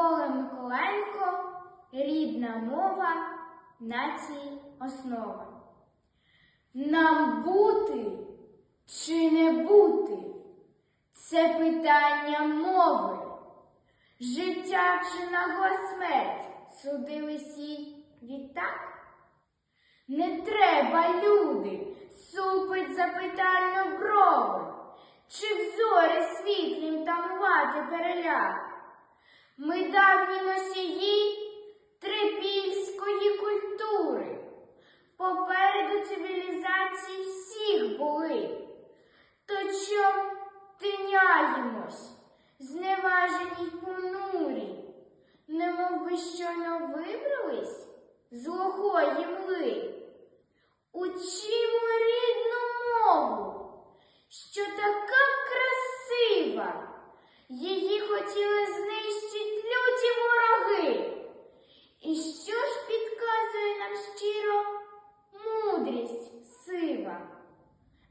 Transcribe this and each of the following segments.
Микола Миколенко, рідна мова, нації основа. Нам бути чи не бути це питання мови. Життя чи нагла смерть судились їй відтак. Не треба, люди, супить запитально брови, чи взори світлім тамувати переляк. Ми давні носії трипільської культури, попереду цивілізації всіх були. То чом тиняємось, зневажені й понурі, немов би щойно вибрались з глухої мли. Учимо рідну мову, що така красива, її хотіли знищить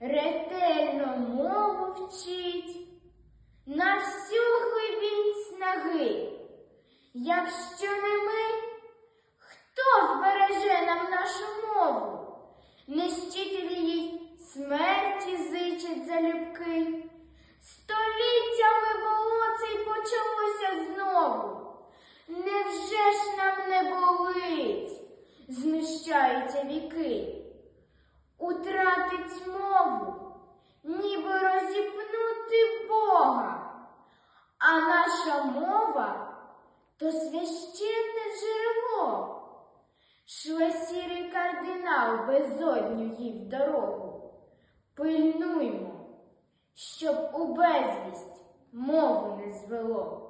Ретельно мову вчить на всю глибінь снаги. Якщо не ми, хто збереже нам нашу мову? Нищителі їй смерті зичать залюбки. Століттями було це й почалося знову. Невже ж нам не болить? Знущаються віки. Утратить мову, ніби розіпнути Бога. А наша мова то священне джерело. Шле сірий кардинал безодню їй в дорогу. Пильнуймо, щоб у безвість мову не звело.